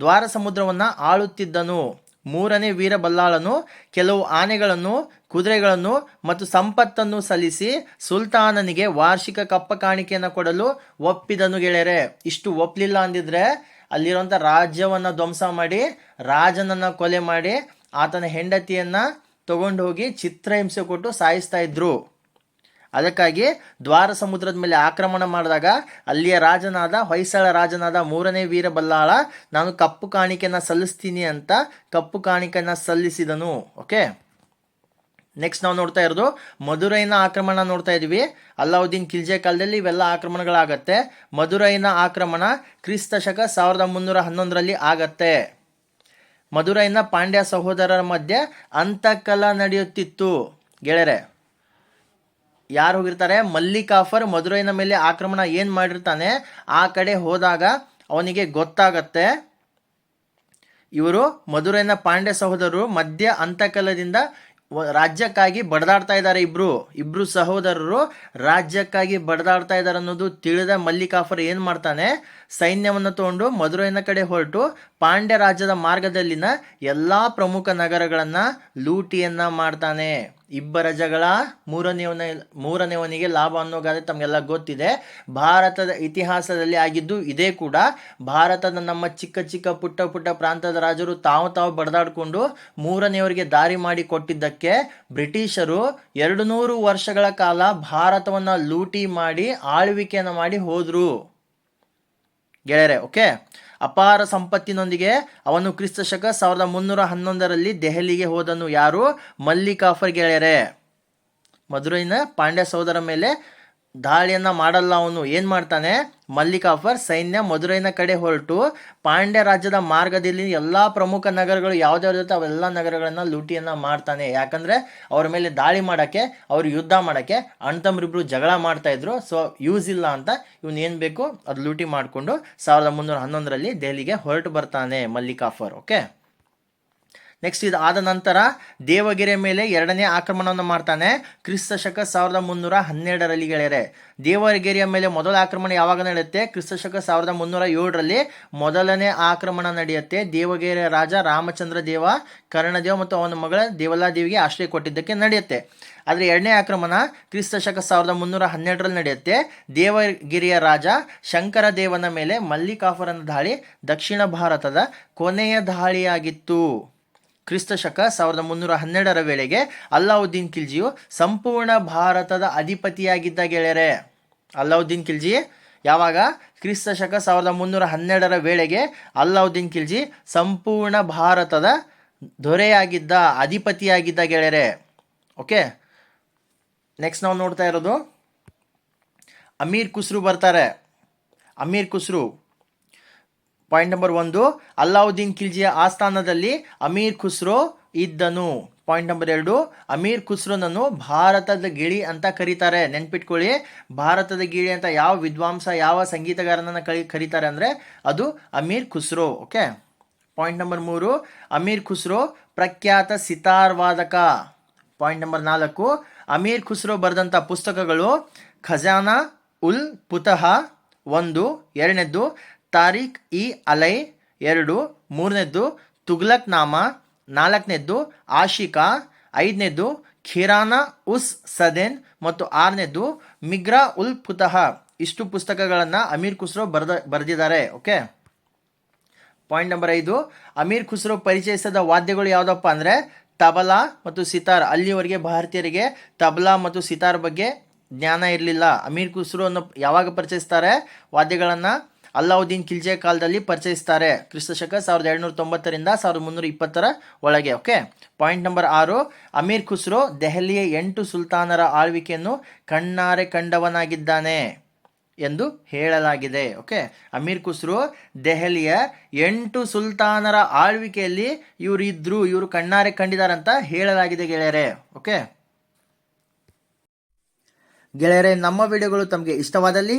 ದ್ವಾರ ಸಮುದ್ರವನ್ನು ಆಳುತ್ತಿದ್ದನು. ಮೂರನೇ ವೀರಬಲ್ಲಾಳನು ಕೆಲವು ಆನೆಗಳನ್ನು, ಕುದುರೆಗಳನ್ನು ಮತ್ತು ಸಂಪತ್ತನ್ನು ಸಲ್ಲಿಸಿ ಸುಲ್ತಾನನಿಗೆ ವಾರ್ಷಿಕ ಕಪ್ಪ ಕಾಣಿಕೆಯನ್ನು ಕೊಡಲು ಒಪ್ಪಿದನು ಗೆಳೆಯರೆ. ಇಷ್ಟು ಒಪ್ಪಲಿಲ್ಲ ಅಂದಿದ್ರೆ ಅಲ್ಲಿರುವಂಥ ರಾಜ್ಯವನ್ನು ಧ್ವಂಸ ಮಾಡಿ, ರಾಜನನ್ನು ಕೊಲೆ ಮಾಡಿ, ಆತನ ಹೆಂಡತಿಯನ್ನು ತಗೊಂಡು ಹೋಗಿ ಚಿತ್ರಹಿಂಸೆ ಕೊಟ್ಟು ಸಾಯಿಸ್ತಾ ಇದ್ರು. ಅದಕ್ಕಾಗಿ ದ್ವಾರ ಸಮುದ್ರದ ಮೇಲೆ ಆಕ್ರಮಣ ಮಾಡಿದಾಗ ಅಲ್ಲಿಯ ರಾಜನಾದ, ಹೊಯ್ಸಳ ರಾಜನಾದ ಮೂರನೇ ವೀರ ಬಲ್ಲಾಳ ನಾನು ಕಪ್ಪು ಕಾಣಿಕೆನ ಸಲ್ಲಿಸ್ತೀನಿ ಅಂತ ಕಪ್ಪು ಕಾಣಿಕೆನ ಸಲ್ಲಿಸಿದನು. ಓಕೆ? ನೆಕ್ಸ್ಟ್ ನಾವು ನೋಡ್ತಾ ಇರೋದು ಮಧುರೈನ ಆಕ್ರಮಣ ನೋಡ್ತಾ ಇದೀವಿ. ಅಲ್ಲಾವುದ್ದೀನ್ ಖಿಲ್ಜೆ ಕಾಲದಲ್ಲಿ ಇವೆಲ್ಲ ಆಕ್ರಮಣಗಳಾಗತ್ತೆ. ಮಧುರೈನ ಆಕ್ರಮಣ ಕ್ರಿಸ್ತ ಶಕ ಸಾವಿರದ ಮುನ್ನೂರ ಹನ್ನೊಂದರಲ್ಲಿ ಆಗತ್ತೆ. ಮಧುರೈನ ಪಾಂಡ್ಯ ಸಹೋದರರ ಮಧ್ಯೆ ಅಂತಕಲ ನಡೆಯುತ್ತಿತ್ತು. ಗೆಳೆಯರೆ ಯಾರು ಹೋಗಿರ್ತಾರೆ? ಮಲ್ಲಿಕಾಫರ್ ಮಧುರೈನ ಮೇಲೆ ಆಕ್ರಮಣ ಏನು ಮಾಡಿರ್ತಾನೆ? ಆ ಕಡೆ ಹೋದಾಗ ಅವನಿಗೆ ಗೊತ್ತಾಗತ್ತೆ. ಇವರು ಮಧುರೈನ ಪಾಂಡ್ಯ ಸಹೋದರರು, ಮಧ್ಯ ಅಂತಕಲದಿಂದ ರಾಜ್ಯಕ್ಕಾಗಿ ಬಡದಾಡ್ತಾ ಇದ್ದಾರೆ ಇಬ್ರು. ಇಬ್ರು ಸಹೋದರರು ರಾಜ್ಯಕ್ಕಾಗಿ ಬಡದಾಡ್ತಾ ಇದ್ದಾರೆ ಅನ್ನೋದು ತಿಳಿದ ಮಲ್ಲಿಕಾಫರ್ ಏನು ಮಾಡ್ತಾನೆ? ಸೈನ್ಯವನ್ನು ತಗೊಂಡು ಮಧುರೈನ ಕಡೆ ಹೊರಟು ಪಾಂಡ್ಯ ರಾಜ್ಯದ ಮಾರ್ಗದಲ್ಲಿನ ಎಲ್ಲ ಪ್ರಮುಖ ನಗರಗಳನ್ನು ಲೂಟಿಯನ್ನ ಮಾಡ್ತಾನೆ. ಇಬ್ಬರ ಜಗಳ ಮೂರನೆಯವನ ಮೂರನೆಯವನಿಗೆ ಲಾಭ ಅನ್ನೋ ತಮಗೆಲ್ಲ ಗೊತ್ತಿದೆ. ಭಾರತದ ಇತಿಹಾಸದಲ್ಲಿ ಆಗಿದ್ದು ಇದೇ ಕೂಡ. ಭಾರತದ ನಮ್ಮ ಚಿಕ್ಕ ಚಿಕ್ಕ, ಪುಟ್ಟ ಪುಟ್ಟ ಪ್ರಾಂತದ ರಾಜರು ತಾವು ತಾವು ಬಡದಾಡಿಕೊಂಡು ಮೂರನೆಯವರಿಗೆ ದಾರಿ ಮಾಡಿ ಕೊಟ್ಟಿದ್ದಕ್ಕೆ ಬ್ರಿಟಿಷರು ಎರಡು ನೂರು ವರ್ಷಗಳ ಕಾಲ ಭಾರತವನ್ನು ಲೂಟಿ ಮಾಡಿ, ಆಳ್ವಿಕೆಯನ್ನು ಮಾಡಿ ಹೋದರು. ಗೆಳೆಯರೆ, ಓಕೆ? ಅಪಾರ ಸಂಪತ್ತಿನೊಂದಿಗೆ ಅವನು ಕ್ರಿಸ್ತ ಶಕ ಸಾವಿರದ ಮುನ್ನೂರ ಹನ್ನೊಂದರಲ್ಲಿ ದೆಹಲಿಗೆ ಹೋದನು ಯಾರು? ಮಲ್ಲಿಕಾಫರ್ ಗೆಳೆಯರೆ. ಮಧುರೈನ ಪಾಂಡ್ಯ ಸಹೋದರ ಮೇಲೆ ದಾಳಿಯನ್ನ ಮಾಡಲ್ಲ ಅವನು. ಏನು ಮಾಡ್ತಾನೆ? ಮಲ್ಲಿಕಾಫರ್ ಸೈನ್ಯ ಮಧುರೈನ ಕಡೆ ಹೊರಟು. ಪಾಂಡ್ಯ ರಾಜ್ಯದ ಮಾರ್ಗದಲ್ಲಿ ಎಲ್ಲ ಪ್ರಮುಖ ನಗರಗಳು ಯಾವ್ದಾವ್ದಿರುತ್ತೆ ಅವೆಲ್ಲ ನಗರಗಳನ್ನು ಲೂಟಿಯನ್ನು ಮಾಡ್ತಾನೆ. ಯಾಕಂದರೆ ಅವ್ರ ಮೇಲೆ ದಾಳಿ ಮಾಡೋಕ್ಕೆ, ಅವ್ರು ಯುದ್ಧ ಮಾಡೋಕ್ಕೆ ಅಣ್ತಮ್ರಿಬ್ರು ಜಗಳ ಮಾಡ್ತಾಯಿದ್ರು ಸೊ ಯೂಸ್ ಇಲ್ಲ ಅಂತ ಇವನು ಏನು ಬೇಕು ಅದು ಲೂಟಿ ಮಾಡಿಕೊಂಡು ಸಾವಿರದ ಮುನ್ನೂರ ಹನ್ನೊಂದರಲ್ಲಿ ದೆಹಲಿಗೆ ಹೊರಟು ಬರ್ತಾನೆ ಮಲ್ಲಿಕಾಫರ್ ಓಕೆ ನೆಕ್ಸ್ಟ್ ಇದು ಆದ ನಂತರ ದೇವಗೆರೆ ಮೇಲೆ ಎರಡನೇ ಆಕ್ರಮಣವನ್ನು ಮಾಡ್ತಾನೆ. ಕ್ರಿಸ್ತ ಶಕ ಸಾವಿರದ ಮುನ್ನೂರ ಹನ್ನೆರಡರಲ್ಲಿ ಗೆಳೆಯರೆ. ದೇವಗಿರಿಯ ಮೇಲೆ ಮೊದಲ ಆಕ್ರಮಣ ಯಾವಾಗ ನಡೆಯುತ್ತೆ? ಕ್ರಿಸ್ತ ಶಕ ಸಾವಿರದ ಮುನ್ನೂರ ಏಳರಲ್ಲಿ ಮೊದಲನೇ ಆಕ್ರಮಣ ನಡೆಯುತ್ತೆ. ದೇವಗಿರಿಯ ರಾಜ ರಾಮಚಂದ್ರ ದೇವ, ಕರ್ಣದೇವ ಮತ್ತು ಅವನ ಮಗಳ ದೇವಲಾದೇವಿಗೆ ಆಶ್ರಯ ಕೊಟ್ಟಿದ್ದಕ್ಕೆ ನಡೆಯುತ್ತೆ. ಆದರೆ ಎರಡನೇ ಆಕ್ರಮಣ ಕ್ರಿಸ್ತ ಶಕ ಸಾವಿರದ ಮುನ್ನೂರ ಹನ್ನೆರಡರಲ್ಲಿ ನಡೆಯುತ್ತೆ. ದೇವಗಿರಿಯ ರಾಜ ಶಂಕರ ದೇವನ ಮೇಲೆ ಮಲ್ಲಿಕಾಫರನ ದಾಳಿ ದಕ್ಷಿಣ ಭಾರತದ ಕೊನೆಯ ದಾಳಿಯಾಗಿತ್ತು. ಕ್ರಿಸ್ತ ಶಕ ಸಾವಿರದ ಮುನ್ನೂರ ಹನ್ನೆರಡರ ವೇಳೆಗೆ ಅಲ್ಲಾವುದ್ದೀನ್ ಖಿಲ್ಜಿಯು ಸಂಪೂರ್ಣ ಭಾರತದ ಅಧಿಪತಿಯಾಗಿದ್ದ ಗೆಳೆಯರೆ. ಅಲ್ಲಾವುದ್ದೀನ್ ಖಿಲ್ಜಿ, ಯಾವಾಗ? ಕ್ರಿಸ್ತ ಶಕ ಸಾವಿರದ ಮುನ್ನೂರ ಹನ್ನೆರಡರ ವೇಳೆಗೆ ಅಲ್ಲಾವುದ್ದೀನ್ ಖಿಲ್ಜಿ ಸಂಪೂರ್ಣ ಭಾರತದ ದೊರೆಯಾಗಿದ್ದ, ಅಧಿಪತಿಯಾಗಿದ್ದ ಗೆಳೆಯರೆ. ಓಕೆ ನೆಕ್ಸ್ಟ್ ನಾವು ನೋಡ್ತಾ ಇರೋದು, ಅಮೀರ್ ಖುಸ್ರು ಬರ್ತಾರೆ. ಅಮೀರ್ ಖುಸ್ರು. ಪಾಯಿಂಟ್ ನಂಬರ್ ಒಂದು, ಅಲ್ಲಾವುದ್ದೀನ್ ಖಿಲ್ಜಿಯ ಆಸ್ಥಾನದಲ್ಲಿ ಅಮೀರ್ ಖುಸ್ರೋ ಇದ್ದನು. ಪಾಯಿಂಟ್ ನಂಬರ್ ಎರಡು, ಅಮೀರ್ ಖುಸ್ರೋನನ್ನು ಭಾರತದ ಗಿಳಿ ಅಂತ ಕರೀತಾರೆ. ನೆನ್ಪಿಟ್ಕೊಳ್ಳಿ, ಭಾರತದ ಗಿಳಿ ಅಂತ ಯಾವ ವಿದ್ವಾಂಸ, ಯಾವ ಸಂಗೀತಗಾರನನ್ನು ಕಳಿ, ಕರೀತಾರೆ ಅಂದರೆ ಅದು Amir Khusro, okay? Point number ಮೂರು, ಅಮೀರ್ ಖುಸ್ರೋ ಪ್ರಖ್ಯಾತ ಸಿತಾರ್ ವಾದಕ ಪಾಯಿಂಟ್ ನಂಬರ್ ನಾಲ್ಕು, ಅಮೀರ್ ಖುಸ್ರೋ ಬರೆದಂಥ ಪುಸ್ತಕಗಳು ಖಜಾನಾ ಉಲ್ ಪುತಹ ಒಂದು, ಎರಡನೇದ್ದು ತಾರಿಕ್ ಇ ಅಲೈ ಎರಡು, ಮೂರನೇದ್ದು ತುಗ್ಲಕ್ ನಾಮ ನಾಲ್ಕನೇದ್ದು ಆಶಿಕಾ, ಐದನೇದ್ದು ಖಿರಾನಾ ಉಸ್ ಸದೆನ್ ಮತ್ತು ಆರನೇದ್ದು ಮಿಗ್ರಾ ಉಲ್ ಪುತಃ ಇಷ್ಟು ಪುಸ್ತಕಗಳನ್ನು ಅಮೀರ್ ಖುಸ್ರೋ ಬರೆದ, ಬರೆದಿದ್ದಾರೆ, ಓಕೆ? ಪಾಯಿಂಟ್ ನಂಬರ್ ಐದು, ಅಮೀರ್ ಖುಸ್ರೋ ಪರಿಚಯಿಸಿದ ವಾದ್ಯಗಳು ಯಾವುದಪ್ಪ ಅಂದರೆ ತಬಲಾ ಮತ್ತು ಸಿತಾರ್. ಅಲ್ಲಿವರೆಗೆ ಭಾರತೀಯರಿಗೆ ತಬಲಾ ಮತ್ತು ಸಿತಾರ್ ಬಗ್ಗೆ ಜ್ಞಾನ ಇರಲಿಲ್ಲ. ಅಮೀರ್ ಖುಸ್ರೋ ಅನ್ನು ಯಾವಾಗ ಪರಿಚಯಿಸ್ತಾರೆ? ವಾದ್ಯಗಳನ್ನು ಅಲ್ಲಾವುದ್ದೀನ್ ಖಿಲ್ಜೆ ಕಾಲದಲ್ಲಿ ಪರಿಚಯಿಸ್ತಾರೆ. ಕ್ರಿಸ್ತ ಶಕ ಸಾವಿರದ ಏಳ್ನೂರ ತೊಂಬತ್ತರಿಂದ ಸಾವಿರದ ಮುನ್ನೂರ ಇಪ್ಪತ್ತರ ಒಳಗೆ, ಓಕೆ? ಪಾಯಿಂಟ್ ನಂಬರ್ ಆರು, ಅಮೀರ್ ಖುಸ್ರೋ ದೆಹಲಿಯ ಎಂಟು ಸುಲ್ತಾನರ ಆಳ್ವಿಕೆಯನ್ನು ಕಣ್ಣಾರೆ ಕಂಡವನಾಗಿದ್ದಾನೆ ಎಂದು ಹೇಳಲಾಗಿದೆ, ಓಕೆ? ಅಮೀರ್ ಖುಸ್ರು ದೆಹಲಿಯ ಎಂಟು ಸುಲ್ತಾನರ ಆಳ್ವಿಕೆಯಲ್ಲಿ ಇವರು ಇದ್ರು ಇವರು ಕಣ್ಣಾರೆ ಕಂಡಿದಾರಂತ ಹೇಳಲಾಗಿದೆ ಗೆಳೆಯರೆ, ಓಕೆ? ಗೆಳೆಯರೆ, ನಮ್ಮ ವಿಡಿಯೋಗಳು ತಮಗೆ ಇಷ್ಟವಾದಲ್ಲಿ